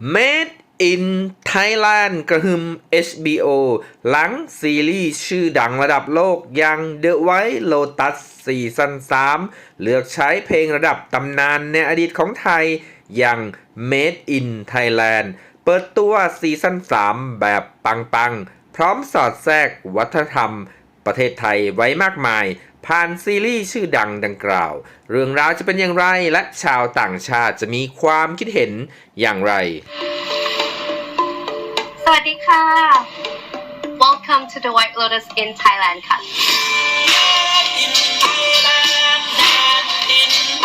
Made in Thailand กระหึ่ม HBO หลังซีรีส์ชื่อดังระดับโลกอย่าง The White Lotus ซีซั่น3 เลือกใช้เพลงระดับตำนานในอดีตของไทยอย่าง Made in Thailand เปิดตัวซีซั่น3 แบบปังๆ พร้อมสอดแทรกวัฒนธรรมประเทศไทยไว้มากมาย ผ่านซีรีส์ชื่อดังดังกล่าว เรื่องราวจะเป็นอย่างไรและชาวต่างชาติจะมีความคิดเห็นอย่างไร สวัสดีค่ะ Welcome to the White Lotus in Thailand ค่ะ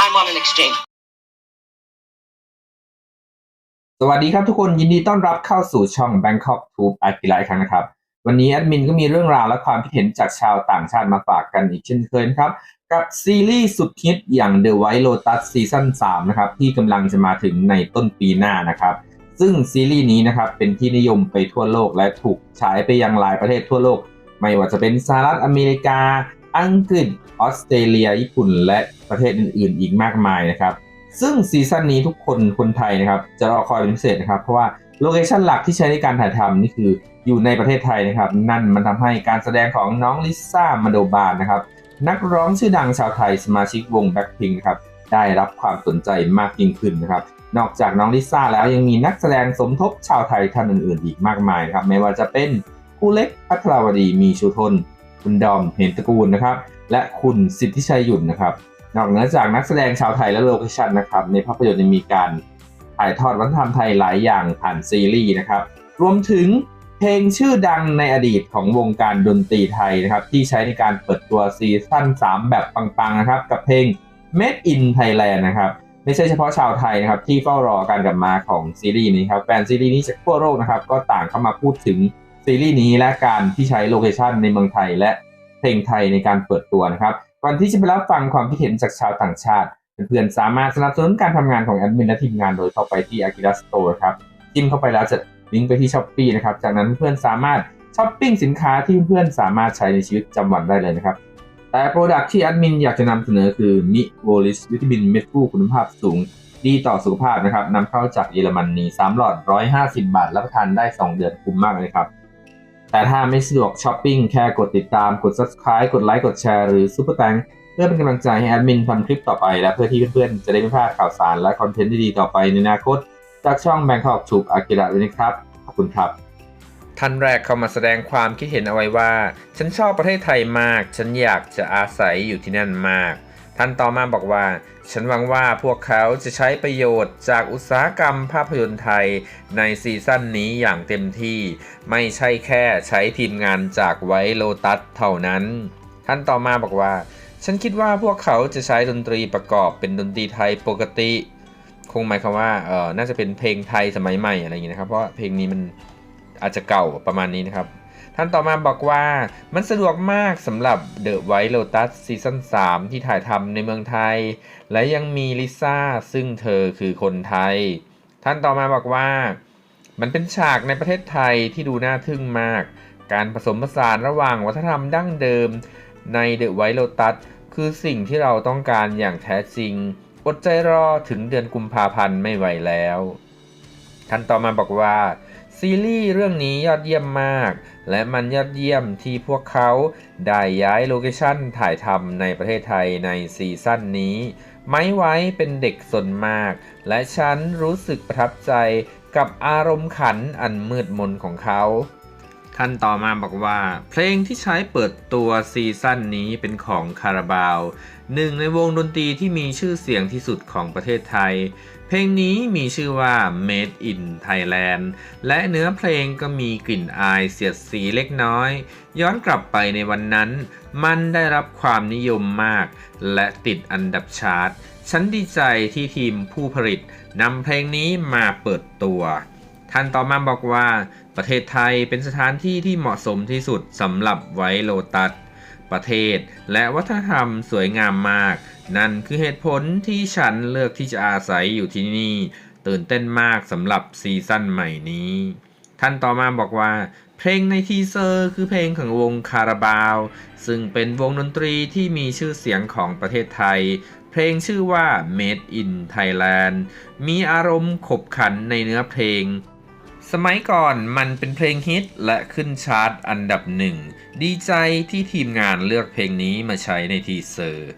I'm on an exchange. สวัสดีครับทุกคนยินดีต้อนรับเข้าสู่ช่อง Bangkok Tube อากิระอีกครั้งนะครับ วันนี้แอดมินก็มีเรื่องราวและความคิดเห็นจากชาวต่างชาติมาฝากกันอีกเช่นเคยนะครับ กับซีรีส์สุดฮิตอย่าง The White Lotus ซีซั่น3นะครับที่กำลังจะมาถึงในต้นปีหน้านะครับ ซึ่งซีรีส์นี้นะครับเป็นที่นิยมไปทั่วโลกและถูกฉายไปยังหลายประเทศทั่วโลก ไม่ว่าจะเป็นสหรัฐอเมริกา อังกฤษออสเตรเลีย ญี่ปุ่น และประเทศอื่น ๆ อีกมากมายนะครับ ซึ่งซีซั่นนี้ทุกคนคนไทยนะครับ จะรอคอยเป็นพิเศษนะครับ เพราะว่าโลเคชันหลักที่ใช้ในการถ่ายทำนี่คืออยู่ในประเทศไทยนะครับ นั่นมันทำให้การแสดงของน้องลิซ่ามาโดบานนะครับ นักร้องชื่อดังชาวไทยสมาชิกวงแบ็คพิงครับได้รับความสนใจมากยิ่งขึ้นนะครับ นอกจากน้องลิซ่าแล้วยังมีนักแสดงสมทบชาวไทยท่านอื่นๆ อีกมากมายครับ ไม่ว่าจะเป็นครูเล็กพัทรวดีมีชูทน คุณดอมเห็นตระกูลนะครับ และคุณสิทธิชัยหยุ่นนะครับ นอกเหนือจากนักแสดงชาวไทยและโลเคชันนะครับในภาพยนตร์ยังมีการถ่ายทอดวัฒนธรรมไทยหลายอย่างผ่านซีรีส์นะครับ รวมถึงเพลงชื่อดังในอดีตของวงการดนตรีไทยนะครับ ที่ใช้ในการเปิดตัวซีซั่น3 แบบปังๆนะครับ กับเพลง Made in Thailand นะครับ ไม่ใช่เฉพาะชาวไทยนะครับ ที่เฝ้ารอการกลับมาของซีรีส์นี้ครับแฟนซีรีส์นี้จากทั่วโลกนะครับ ก็ต่างเข้ามาพูดถึงซีรีส์นี้และการที่ใช้โลเคชันในเมืองไทยและเพลงไทยในการเปิดตัวนะครับ ก่อนที่จะไปรับฟังความคิดเห็นจากชาวต่างชาติ เพื่อนๆสามารถสนับสนุนการทำงานของแอดมินและทีมงานโดยเข้าไปที่ Akira Store ครับจิ้มเข้าไปแล้วจะลิงก์ไปที่ s h อ p e e นะครับ จากนั้นเพื่อนสามารถช้อปปิ้งสินค้าที่เพื่อนสามารถใช้ในชีวิตประจำวันได้เลยนะครับ แต่โปรดักที่แอดมินอยากจะนำเสนอคือมิโวลิสวิตามินเม็ดฟูคุณภาพสูง ดีต่อสุขภาพนะครับนำเข้าจากเยอรมนนี3หลอด 150 บาท รับประทานได้ 2 เดือนคุ้มมากเลยครับ แต่ถ้าไม่สะดวกช้อปปิ้งแค่กดติดตามกด subscribe กดไลค์กดแชร์หรือซุปเปอร์แตงเพื่อเป็นกำลังใจให้แอดมินทำคลิปต่อไป และเพื่อที่เพื่อนๆ จะได้ไม่พลาดข่าวสารและคอนเทนต์ดีๆต่อไปในอนาคต จากช่อง Bangkok ถูกอากิระด้วยนะครับ ขอบคุณครับ ท่านแรกเข้ามาแสดงความคิดเห็นเอาไว้ว่า ฉันชอบประเทศไทยมาก ฉันอยากจะอาศัยอยู่ที่นั่นมาก ท่านต่อมาบอกว่า ฉันหวังว่าพวกเขาจะใช้ประโยชน์จากอุตสาหกรรมภาพยนตร์ไทยในซีซั่นนี้อย่างเต็มที่ ไม่ใช่แค่ใช้ทีมงานจากไวโลตัสเท่านั้น ท่านต่อมาบอกว่า ฉันคิดว่าพวกเขาจะใช้ดนตรีประกอบเป็นดนตรีไทยปกติ คงหมายความว่าเออน่าจะเป็นเพลงไทยสมัยใหม่อะไรอย่างเงี้นะครับ เพราะเพลงนี้มันอาจจะเก่าประมาณนี้นะครับ ท่านต่อมาบอกว่ามันสะดวกมากสำหรับ The White Lotus ซีซั่น3ที่ถ่ายทำในเมืองไทย และยังมีลิซ่าซึ่งเธอคือคนไทย ท่านต่อมาบอกว่า มันเป็นฉากในประเทศไทยที่ดูน่าทึ่งมาก การผสมผสานระหว่างวัฒนธรรมดั้งเดิมใน The White Lotus คือสิ่งที่เราต้องการอย่างแท้จริง อดใจรอถึงเดือนกุมภาพันธ์ไม่ไหวแล้ว ท่านต่อมาบอกว่า ซีรีส์เรื่องนี้ยอดเยี่ยมมาก และมันยอดเยี่ยมที่พวกเขาได้ย้ายโลเคชั่นถ่ายทำในประเทศไทยในซีซั่นนี้ ไม่ไว้เป็นเด็กสนมาก และฉันรู้สึกประทับใจกับอารมณ์ขันอันมืดมนของเขาท่านต่อมาบอกว่า เพลงที่ใช้เปิดตัวซีซั่นนี้เป็นของคาราบาวหนึ่งในวงดนตรีที่มีชื่อเสียงที่สุดของประเทศไทย เพลงนี้มีชื่อว่า Made in Thailand และเนื้อเพลงก็มีกลิ่นอายเสียดสีเล็กน้อย ย้อนกลับไปในวันนั้น มันได้รับความนิยมมาก และติดอันดับชาร์ตฉันดีใจที่ทีมผู้ผลิตนำเพลงนี้มาเปิดตัวท่านต่อมาบอกว่า ประเทศไทยเป็นสถานที่ที่เหมาะสมที่สุดสำหรับไว้โลตัส ประเทศ และวัฒนธรรมสวยงามมาก นั่นคือเหตุผลที่ฉันเลือกที่จะอาศัยอยู่ที่นี่ ตื่นเต้นมากสำหรับซีซั่นใหม่นี้ ท่านต่อมาบอกว่า เพลงในทีเซอร์คือเพลงของวงคาราบาว ซึ่งเป็นวงดนตรีที่มีชื่อเสียงของประเทศไทย เพลงชื่อว่า Made in Thailand มีอารมณ์ขบขันในเนื้อเพลง สมัยก่อนมันเป็นเพลงฮิตและขึ้นชาร์ตอันดับหนึ่ง ดีใจที่ทีมงานเลือกเพลงนี้มาใช้ในทีเซอร์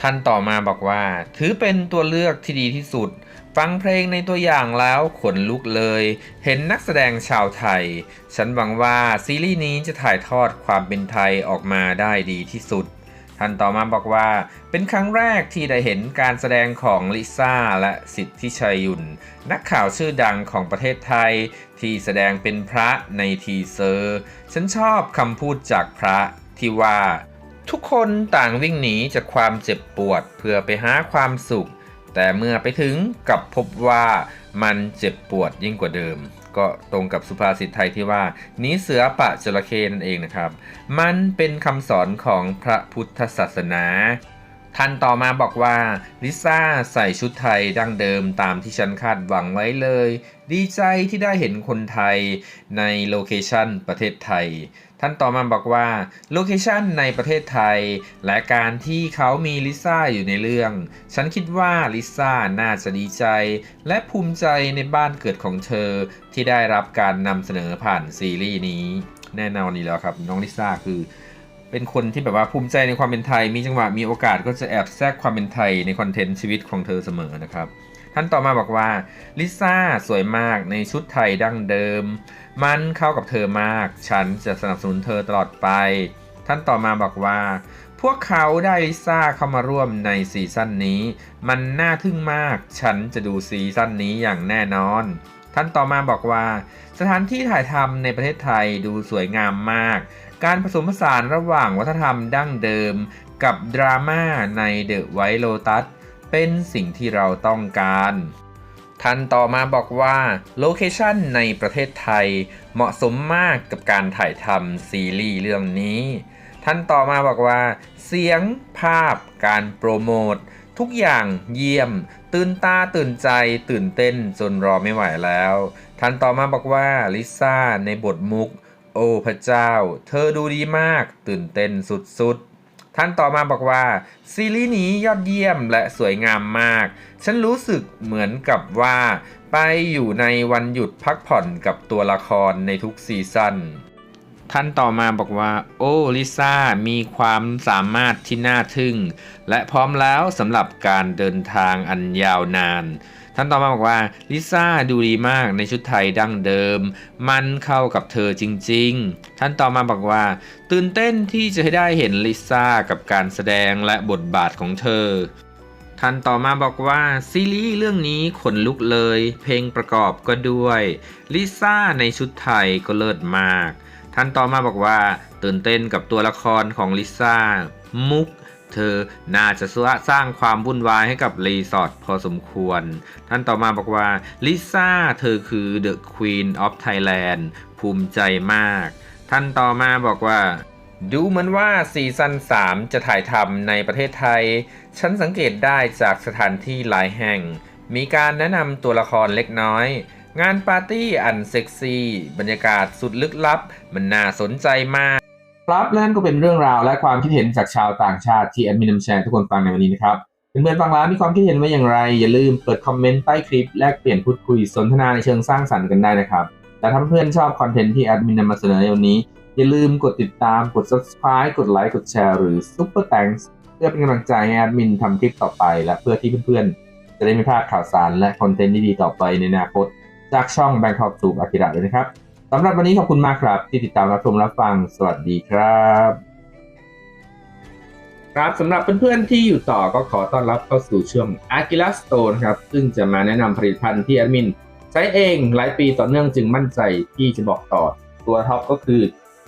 ท่านต่อมาบอกว่า ถือเป็นตัวเลือกที่ดีที่สุด ฟังเพลงในตัวอย่างแล้วขนลุกเลย เห็นนักแสดงชาวไทย ฉันหวังว่าซีรีส์นี้จะถ่ายทอดความเป็นไทยออกมาได้ดีที่สุด ท่านต่อมาบอกว่า เป็นครั้งแรกที่ได้เห็นการแสดงของลิซ่าและสิทธิชัยยุนนักข่าวชื่อดังของประเทศไทย ที่แสดงเป็นพระในทีเซอร์ ฉันชอบคำพูดจากพระที่ว่า ทุกคนต่างวิ่งหนีจากความเจ็บปวดเพื่อไปหาความสุข แต่เมื่อไปถึงกลับพบว่ามันเจ็บปวดยิ่งกว่าเดิม ก็ตรงกับสุภาษิตไทยที่ว่าหนี้เสือปะจระเข้นั่นเองนะครับ มันเป็นคำสอนของพระพุทธศาสนาท่านต่อมาบอกว่าลิซ่าใส่ชุดไทยดั้งเดิมตามที่ฉันคาดหวังไว้เลย ดีใจที่ได้เห็นคนไทยในโลเคชันประเทศไทย ท่านต่อมาบอกว่าโลเคชันในประเทศไทย และการที่เขามีลิซ่าอยู่ในเรื่อง ฉันคิดว่าลิซ่าน่าจะดีใจ และภูมิใจในบ้านเกิดของเธอ ที่ได้รับการนำเสนอผ่านซีรีส์นี้ แน่นอนนี่แล้วครับ น้องลิซ่าคือ เป็นคนที่แบบว่าภูมิใจในความเป็นไทย มีจังหวะมีโอกาสก็จะแอบแทรกความเป็นไทยในคอนเทนต์ชีวิตของเธอเสมอนะครับ ท่านต่อมาบอกว่าลิซ่าสวยมากในชุดไทยดั้งเดิม มันเข้ากับเธอมาก ฉันจะสนับสนุนเธอตลอดไป ท่านต่อมาบอกว่า พวกเขาได้ลิซ่าเข้ามาร่วมในซีซั่นนี้ มันน่าทึ่งมาก ฉันจะดูซีซั่นนี้อย่างแน่นอน ท่านต่อมาบอกว่า สถานที่ถ่ายทำในประเทศไทยดูสวยงามมาก การผสมผสานระหว่างวัฒนธรรมดั้งเดิม กับดราม่าในเดอะไวโ o ตัส เป็นสิ่งที่เราต้องการ ท่านต่อมาบอกว่าโลเคชันในประเทศไทยเหมาะสมมากกับการถ่ายทำซีรีส์เรื่องนี้ ท่านต่อมาบอกว่า เสียงภาพ การโปรโมททุกอย่างเยี่ยม ตื่นตาตื่นใจ ตื่นเต้นจนรอไม่ไหวแล้ว ท่านต่อมาบอกว่าลิซ่าในบทมุก โอ้พระเจ้า เธอดูดีมาก ตื่นเต้นสุดๆ ท่านต่อมาบอกว่า ซีรีส์นี้ยอดเยี่ยมและสวยงามมาก ฉันรู้สึกเหมือนกับว่า ไปอยู่ในวันหยุดพักผ่อนกับตัวละครในทุกซีซั่นท่านต่อมาบอกว่า โอ้ลิซ่ามีความสามารถที่น่าทึ่ง และพร้อมแล้วสำหรับการเดินทางอันยาวนาน ท่านต่อมาบอกว่าลิซ่าดูดีมากในชุดไทยดั้งเดิม มันเข้ากับเธอจริง ๆ ท่านต่อมาบอกว่า ตื่นเต้นที่จะได้เห็นลิซ่ากับการแสดงและบทบาทของเธอท่านต่อมาบอกว่า ซีรีส์เรื่องนี้ขนลุกเลย เพลงประกอบก็ด้วยลิซ่าในชุดไทยก็เลิศมาก ท่านต่อมาบอกว่า ตื่นเต้นกับตัวละครของลิซ่ามุก เธอน่าจะสร้างความวุ่นวายให้กับรีสอร์ทพอสมควร ท่านต่อมาบอกว่าลิซ่าเธอคือ The Queen of Thailand ภูมิใจมาก ท่านต่อมาบอกว่า ดูเหมือนว่าซีซั่น3 จะถ่ายทำในประเทศไทย ฉันสังเกตได้จากสถานที่หลายแห่ง มีการแนะนำตัวละครเล็กน้อยงานปาร์ตี้อันเซ็กซี่ บรรยากาศสุดลึกลับ มันน่าสนใจมาก ครับและนั่นก็เป็นเรื่องราวและความคิดเห็นจากชาวต่างชาติที่แอดมินนำแชร์ทุกคนฟังในวันนี้นะครับเพื่อนๆฟังแล้วมีความคิดเห็นว่าอย่างไร อย่าลืมเปิดคอมเมนต์ใต้คลิปแลกเปลี่ยนพูดคุยสนทนาในเชิงสร้างสรรค์กันได้นะครับแต่ถ้าเพื่อนๆชอบคอนเทนต์ที่แอดมินนำมาเสนอในวันนี้ อย่าลืมกดติดตามกด subscribe กดไลค์กดแชร์หรือ super thanks เพื่อเป็นกำลังใจให้แอดมินทำคลิปต่อไป และเพื่อที่เพื่อนๆจะได้ไม่พลาดข่าวสารและคอนเทนต์ดีๆต่อไปในอนาคตจากช่อง Bangkok Tube Akira เลยนะครับ สำหรับวันนี้ขอบคุณมากครับ ที่ติดตามรับชมรับฟัง สวัสดีครับ ครับสำหรับเพื่อนๆที่อยู่ต่อก็ขอต้อนรับเข้าสู่ช่วง Akira Store นครับ ซึ่งจะมาแนะนำผลิตภัณฑ์ที่แอดมินใช้เองหลายปีต่อเนื่องจึงมั่นใจที่จะบอกต่อตัวท็อปก็คือ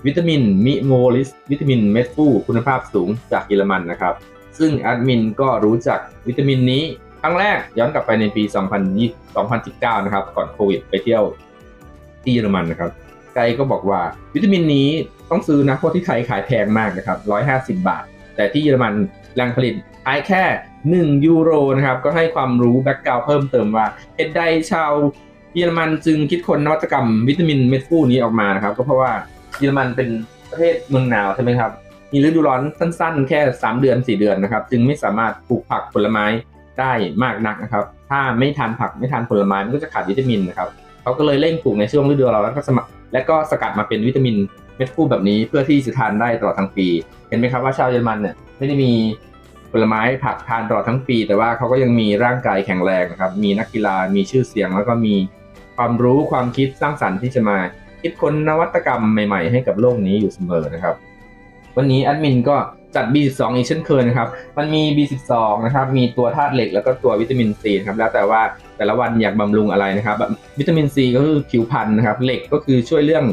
วิตามินมิโมลิสวิตามินเม็ดฟูคุณภาพสูงจากเยอรมันนะครับ ซึ่งแอดมินก็รู้จักวิตามินนี้ครั้งแรกย้อนกลับไปในปี 2020 2019 นะครับ ก่อนโควิดไปเที่ยว ที่เยอรมันนะครับไกก็บอกว่าวิตามินนี้ต้องซื้อนะเพราะที่ไทยขายแพงมากนะครับ 150 บาท แต่ที่เยอรมันแหล่งผลิตขายแค่ 1 ยูโรนะครับ ก็ให้ความรู้แบ็กกราวเพิ่มเติมว่าเหตุใดชาวเยอรมันจึงคิดค้นนวัตกรรมวิตามินเม็ดฟูนี้ออกมานะครับ ก็เพราะว่าเยอรมันเป็นประเทศเมืองหนาวใช่ไหมครับ มีฤดูร้อนสั้นๆ แค่ 3 เดือน 4 เดือนนะครับ จึงไม่สามารถปลูกผักผลไม้ได้มากนักนะครับ ถ้าไม่ทานผักไม่ทานผลไม้มันก็จะขาดวิตามินนะครับ เขาก็เลยเร่งปลูกในช่วงฤดูร้อนแล้วก็สมัครและก็สกัดมาเป็นวิตามินเม็ดฟูแบบนี้เพื่อที่จะทานได้ตลอดทั้งปี เห็นไหมครับว่าชาวเยอรมันเนี่ยไม่ได้มีผลไม้ผักทานตลอดทั้งปี แต่ว่าเขาก็ยังมีร่างกายแข็งแรงนะครับมีนักกีฬามีชื่อเสียง แล้วก็มีความรู้ความคิดสร้างสรรค์ที่จะมาคิดค้นนวัตกรรมใหม่ ๆ ให้กับโลกนี้อยู่เสมอนะครับ วันนี้แอดมินก็จัด B12 อีกเช่นเคยนะครับ มันมี B12 นะครับ มีตัวธาตุเหล็กแล้วก็ตัววิตามินซีนะครับ แล้วแต่ว่า แต่ละวันอยากบำรุงอะไรนะครับ วิตามินซีก็คือผิวพรรณนะครับ เหล็กก็คือช่วยเรื่อง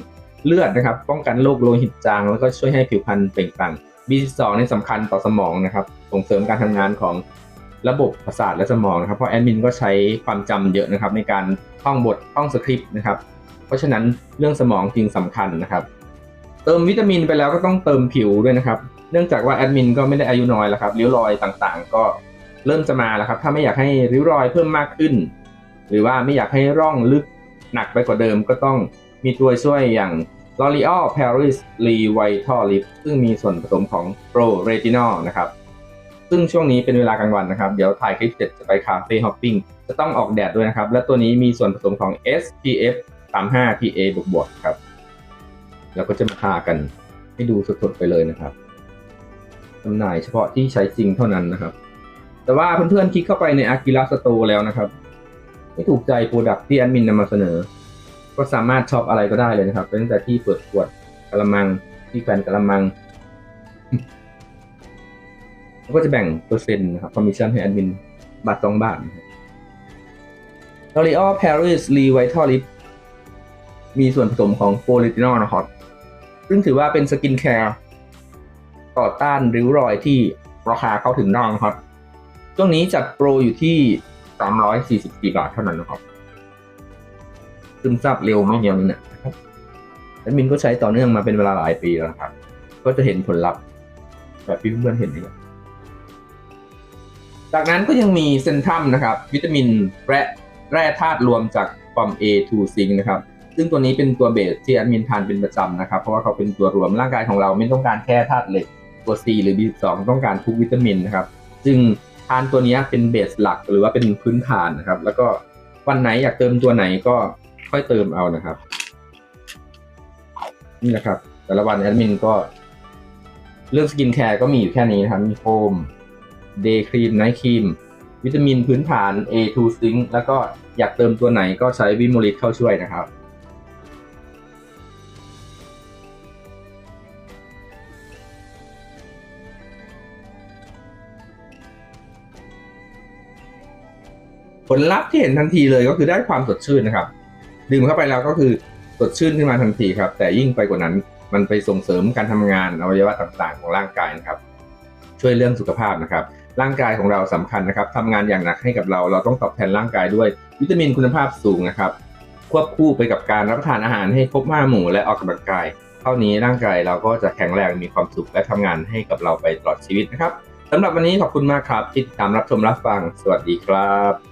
เลือดนะครับ ป้องกันโรคโลหิตจาง แล้วก็ช่วยให้ผิวพรรณเปล่งปลั่ง B12 นี่สำคัญต่อสมองนะครับ ส่งเสริมการทำงานของระบบประสาทและสมองนะครับ เพราะแอดมินก็ใช้ความจำเยอะนะครับ ในการท่องบทท่องสคริปต์นะครับ เพราะฉะนั้นเรื่องสมองจึงสำคัญนะครับ เติมวิตามินไปแล้วก็ต้องเติมผิวด้วยนะครับ เนื่องจากว่าแอดมินก็ไม่ได้อายุน้อยแล้วครับริ้วรอยต่างๆ ก็ เริ่มจะมาแล้วครับ ถ้าไม่อยากให้ริ้วรอยเพิ่มมากขึ้น หรือว่าไม่อยากให้ร่องลึกหนักไปกว่าเดิมก็ต้องมีตัวช่วยอย่าง L'Oreal Paris Revital Lip ซึ่งมีส่วนผสมของ Pro Retinol นะครับ ซึ่งช่วงนี้เป็นเวลากลางวันนะครับ เดี๋ยวถ่ายคลิปเสร็จจะไปคาเฟ่ฮอปปิ้งจะต้องออกแดดด้วยนะครับ และตัวนี้มีส่วนผสมของ SPF 35 PA บวกๆครับ แล้วก็จะมาทากันให้ดูสดๆไปเลยนะครับจำหน่ายเฉพาะที่ใช้จริงเท่านั้นนะครับ แต่ว่าเพื่อนๆคลิกเข้าไปใน Akira Store แล้วนะครับไม่ถูกใจโปรดักที่แอดมินนำมาเสนอ ก็สามารถช็อปอะไรก็ได้เลยนะครับตั้งแต่ที่เปิดขวดกระมังที่แฟนกระมังแล้วก็จะแบ่งเปอร์เซ็นต์นะครับคอมมิชชั่นให้แอดมินบาทสองบาทนะครับ L'Oreal Paris Revital Lip มีส่วนผสมของโฟลิตินอลนะครับซึ่งถือว่าเป็นสกินแคร์ต่อต้านริ้วรอยที่ราคาเข้าถึงน้องครับ ช่วงนี้จัดโปรอยู่ที่ 344 บาทเท่านั้นนะครับซึมซับเร็วไม่เดียวนี้นะครับแอดมินก็ใช้ต่อเนื่องมาเป็นเวลาหลายปีแล้วนะครับ ก็จะเห็นผลลัพธ์แบบที่เพื่อนเห็นนี่แหละจากนั้นก็ยังมีเซนทัมนะครับ วิตามินแร่แร่ธาตุรวมจากฟอร์ม A2 ซิงนะครับ ซึ่งตัวนี้เป็นตัวเบสที่แอดมินทานเป็นประจำนะครับ เพราะว่าเขาเป็นตัวรวมร่างกายของเราไม่ต้องการแค่ธาตุเหล็กตัว C หรือ B12 ต้องการทุกวิตามินนะครับ ซึ่งานตัวนี้เป็นเบสหลักหรือว่าเป็นพื้นฐานนะครับ แล้วก็วันไหนอยากเติมตัวไหนก็ค่อยเติมเอานะครับ นี่แหละครับ แต่ละวันแอดมินก็ เรื่องสกินแคร์ก็มีอยู่แค่นี้นะครับ มีโฟมเดย์ครีมไนท์ครีมวิตามินพื้นฐาน A2 Zinc แล้วก็อยากเติมตัวไหนก็ใช้วิโมลิตเข้าช่วยนะครับ ผลลัพธ์ที่เห็นทันทีเลยก็คือได้ความสดชื่นนะครับ ดื่มเข้าไปแล้วก็คือสดชื่นขึ้นมาทันทีครับ แต่ยิ่งไปกว่านั้นมันไปส่งเสริมการทำงานอวัยวะต่างๆ ของร่างกายนะครับ ช่วยเรื่องสุขภาพนะครับ ร่างกายของเราสำคัญนะครับทำงานอย่างหนักให้กับเรา เราต้องตอบแทนร่างกายด้วย วิตามินคุณภาพสูงนะครับ ควบคู่ไปกับการรับประทานอาหารให้ครบห้าหมู่และออกกำลังกาย เท่านี้ร่างกายเราก็จะแข็งแรงมีความสุขและทำงานให้กับเราไปตลอดชีวิตนะครับสำหรับวันนี้ขอบคุณมากครับที่ติดตามรับชมรับฟัง สวัสดีครับ